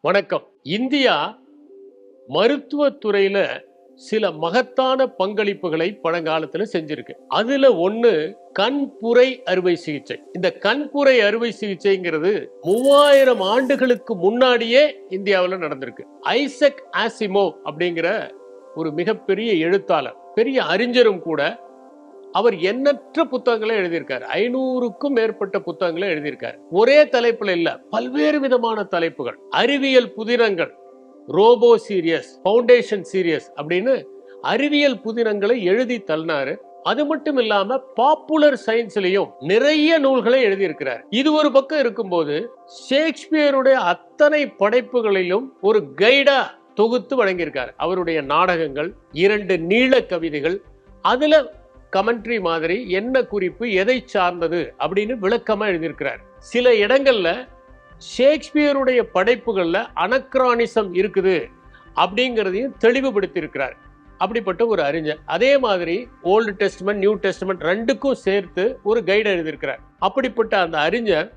வணக்கம். இந்தியா மருத்துவத்துறையில் சில மகத்தான பங்களிப்புகளை பழங்காலத்துல செஞ்சிருக்கு. அதுல ஒண்ணு கண்புரை அறுவை சிகிச்சை. இந்த கண்புரை அறுவை சிகிச்சைங்கிறது மூவாயிரம் ஆண்டுகளுக்கு முன்னாடியே இந்தியாவில் நடந்திருக்கு. ஐசக் ஆசிமோ அப்படிங்கிற ஒரு மிகப்பெரிய எழுத்தாளர் பெரிய அறிஞரும் கூட அவர் எண்ணற்ற புத்தகங்களை எழுதியிருக்கார். ஐநூறுக்கும் மேற்பட்ட புத்தகங்களை எழுதியிருக்காரு. ஒரே தலைப்புல இல்ல பல்வேறு விதமான தலைப்புகள். அறிவியல் புதினங்கள் ரோபோ சீரியஸ் ஃபவுண்டேஷன் சீரியஸ் அப்படின்னு அறிவியல் புதினங்களை எழுதி தள்ளினாரு. அது மட்டும் இல்லாம பாப்புலர் சயின்ஸ்லயும் நிறைய நூல்களை எழுதியிருக்கிறார். இது ஒரு பக்கம் இருக்கும்போது ஷேக்ஸ்பியருடைய அத்தனை படைப்புகளிலும் ஒரு கைடா தொகுத்து வழங்கியிருக்கார். அவருடைய நாடகங்கள் இரண்டு நீள கவிதைகள் அதுல கமெண்ட்ரி மாதிரி என்ன குறிப்பு எதை சார்ந்தது அப்படின்னு விளக்கமாக எழுதியிருக்கிறார். சில இடங்களில் ஷேக்ஸ்பியருடைய படைப்புகளில் அனக்ரானிசம் இருக்குது அப்படிங்கிறதையும் தெளிவுபடுத்தியிருக்கிறார். அப்படிப்பட்ட ஒரு அறிஞர். அதே மாதிரி ஓல்டு டெஸ்ட்மெண்ட் நியூ டெஸ்ட்மெண்ட் ரெண்டுக்கும் சேர்த்து ஒரு கைடு எழுதியிருக்கிறார். அப்படிப்பட்ட அந்த அறிஞர்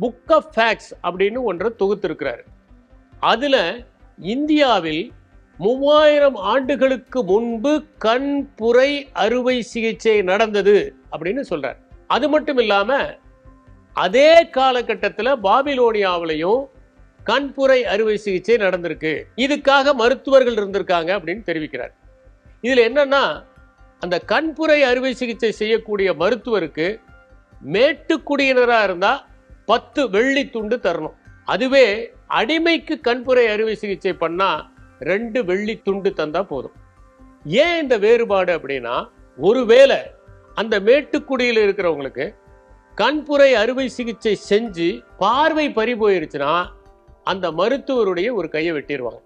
புக் ஆஃப் ஃபேக்ட்ஸ் அப்படின்னு ஒன்றை தொகுத்திருக்கிறார். அதில் இந்தியாவில் மூவாயிரம் ஆண்டுகளுக்கு முன்பு கண் புரை அறுவை சிகிச்சை நடந்தது அப்படின்னு சொல்றார். அது மட்டும் இல்லாம அதே காலகட்டத்தில் பாபிலோனியாவிலையும் கண்புரை அறுவை சிகிச்சை நடந்திருக்கு. இதுக்காக மருத்துவர்கள் இருந்திருக்காங்க அப்படின்னு தெரிவிக்கிறார். இதில் என்னன்னா அந்த கண்புரை அறுவை சிகிச்சை செய்யக்கூடிய மருத்துவருக்கு மேட்டுக்குடியினராக இருந்தா பத்து வெள்ளி துண்டு தரணும். அதுவே அடிமைக்கு கண்புரை அறுவை சிகிச்சை பண்ணால் ரெண்டு வெள்ளி துண்டு தந்தா போதும். ஏன் இந்த வேறுபாடு அப்படின்னா ஒருவேளை அந்த மேட்டுக்குடியில் இருக்கிறவங்களுக்கு கண்புரை அறுவை சிகிச்சை செஞ்சு பார்வை பறி போயிருச்சுன்னா அந்த மருத்துவருடைய ஒரு கையை வெட்டிடுவாங்க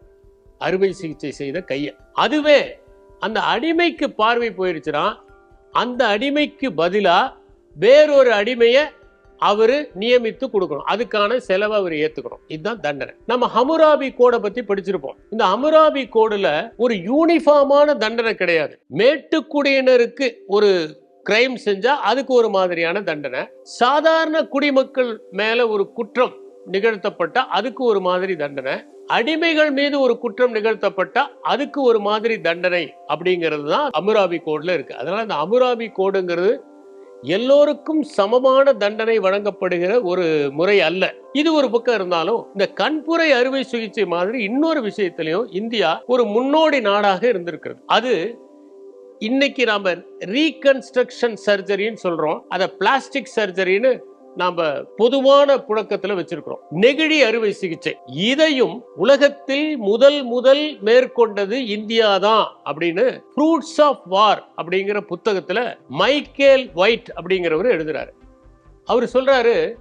அறுவை சிகிச்சை செய்த கையை. அதுவே அந்த அடிமைக்கு பார்வை போயிருச்சுன்னா அந்த அடிமைக்கு பதிலாக வேறொரு அடிமையை அவரு நியமித்து கொடுக்கணும். அதுக்கான செலவை அவர் ஏத்துக்கணும். இதுதான் தண்டனை. நம்ம ஹமுராபி கோடை பத்தி படிச்சிருப்போம். இந்த ஹமுராபி கோடுல ஒரு யூனிஃபார்மான தண்டனை கிடையாது. மேட்டுக்குடியினருக்கு ஒரு கிரைம் செஞ்சா அதுக்கு ஒரு மாதிரியான தண்டனை. சாதாரண குடிமக்கள் மேல ஒரு குற்றம் நிகழ்த்தப்பட்ட அதுக்கு ஒரு மாதிரி தண்டனை. அடிமைகள் மீது ஒரு குற்றம் நிகழ்த்தப்பட்ட அதுக்கு ஒரு மாதிரி தண்டனை அப்படிங்கிறது தான் அமுராபி கோட்ல இருக்கு. அதனால இந்த அமுராபி கோடுங்கிறது எல்லோருக்கும் சமமான தண்டனை வழங்கப்படுகிற ஒரு முறை அல்ல. இது ஒரு பக்கம் இருந்தாலும் இந்த கண்புரை அறுவை சிகிச்சை மாதிரி இன்னொரு விஷயத்திலையும் இந்தியா ஒரு முன்னோடி நாடாக இருந்திருக்கிறது. அது இன்னைக்கு நாம ரீகன்ஸ்ட்ரக்ஷன் சர்ஜரின்னு சொல்றோம். அதை பிளாஸ்டிக் சர்ஜரின்னு நாம பொதுவான புழக்கத்துல வச்சிருக்கிறோம். நெகிழி அறுவை சிகிச்சை. இதையும் உலகத்தில் முதல் முதல் மேற்கொண்டது இந்தியா தான் அப்படின்னு ஃப்ரூட்ஸ் ஆஃப் வார் அப்படிங்கிற புத்தகத்துல மைக்கேல் ஒயிட் அப்படிங்கிறவர் எழுதுறாரு. அவர் சொல்றாரு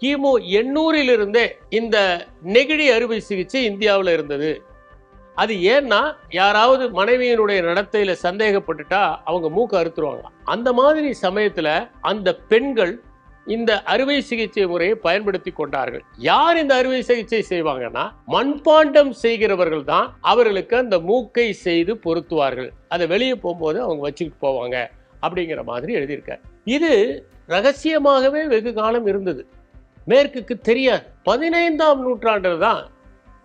கிமு எண்ணூறிலிருந்தே இந்த நெகிழி அறுவை சிகிச்சை இந்தியாவில் இருந்தது. அது ஏன்னா யாராவது மனைவியினுடைய நடத்தையில சந்தேகப்பட்டுட்டா அவங்க மூக்க அறுத்துருவாங்க. அந்த மாதிரி சமயத்துல அந்த பெண்கள் இந்த அறுவை சிகிச்சை முறையை பயன்படுத்தி கொண்டார்கள். யார் இந்த அறுவை சிகிச்சை செய்வாங்கன்னா மண்பாண்டம் செய்கிறவர்கள் தான் அவர்களுக்கு அந்த மூக்கை செய்து பொருத்துவார்கள். அதை வெளியே போகும்போது அவங்க வச்சுக்கிட்டு போவாங்க அப்படிங்கிற மாதிரி எழுதியிருக்கார். இது ரகசியமாகவே வெகு காலம் இருந்தது. மேற்குக்கு தெரியாது. பதினைந்தாம் நூற்றாண்டில் தான்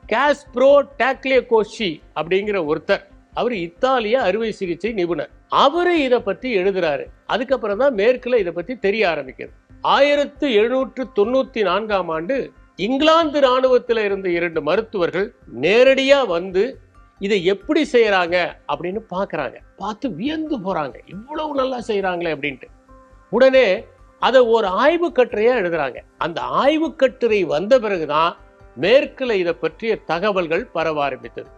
கேஸ்ப்ரோ காஸ்ப்ரோ டாக்லியகோஷி அப்படிங்கிற ஒருத்தர் அவர் இத்தாலிய அறுவை சிகிச்சை நிபுணர். அவரு இதை பத்தி எழுதுறாரு. அதுக்கப்புறம் தான் மேற்குல இதை பத்தி தெரிய ஆரம்பிக்கிறது ஆயிரத்து எழுநூற்று தொண்ணூற்றி நான்காம் ஆண்டு இங்கிலாந்து ராணுவத்தில் இருந்த இரண்டு மருத்துவர்கள் நேரடியாக வந்து இதை எப்படி செய்கிறாங்க அப்படின்னு பார்க்குறாங்க பார்த்து வியந்து போகிறாங்க இவ்வளவு நல்லா செய்கிறாங்களே அப்படின்ட்டு. உடனே அதை ஒரு ஆய்வு கட்டுரையாக எழுதுறாங்க. அந்த ஆய்வு கட்டுரை வந்த பிறகுதான் மேற்கில் இதை பற்றிய தகவல்கள் பரவ ஆரம்பித்தது.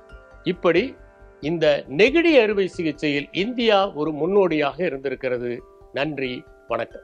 இப்படி இந்த நெகிழி அறுவை சிகிச்சையில் இந்தியா ஒரு முன்னோடியாக இருந்திருக்கிறது. நன்றி வணக்கம்.